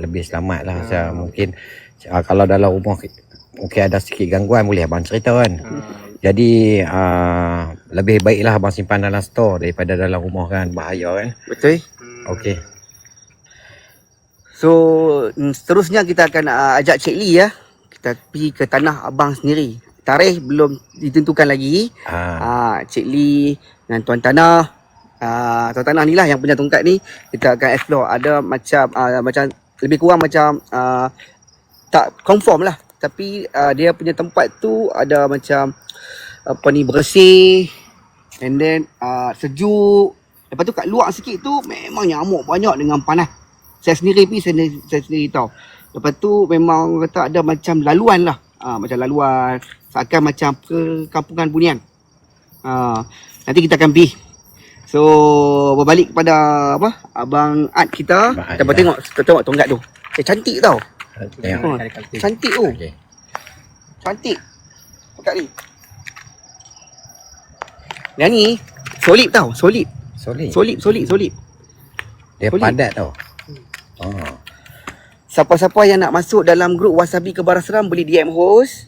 lebih selamat lah ha. mungkin uh, kalau dalam rumah mungkin ada sikit gangguan boleh abang cerita kan jadi uh, lebih baiklah abang simpan dalam store daripada dalam rumah kan bahaya kan Betul. okey So mm, seterusnya kita akan uh, ajak Cik Lee ya. Kita pergi ke tanah abang sendiri. Tarikh belum ditentukan lagi. ha. Ah, Cik Lee dengan tuan tanah. Ah, tuan tanah ni lah yang punya tongkat ni kita akan explore. Ada macam ah, macam lebih kurang macam ah, tak confirm lah. Tapi ah, dia punya tempat tu ada macam apa ni bersih and then ah, sejuk. Lepas tu kat luar sikit tu memang nyamuk banyak dengan panas. Saya sendiri pergi saya, saya sendiri tahu. Lepas tu memang kata ada macam laluan lah. Ah, macam laluan. Seakan macam ke kampungan bunian. Ah, nanti kita akan pergi. So berbalik kepada apa? Abang Ad kita. Abang Ad, Dapat ya. tengok kita tengok tongkat tu. Eh cantik tau. tengok Oh, cantik tu. okey Cantik. Tongkat ni. Yang ni solid tau, solid. solid Solid, solid, solid. dia solid. padat tau oh Siapa-siapa yang nak masuk dalam grup Wasabi Kebarasram boleh DM host.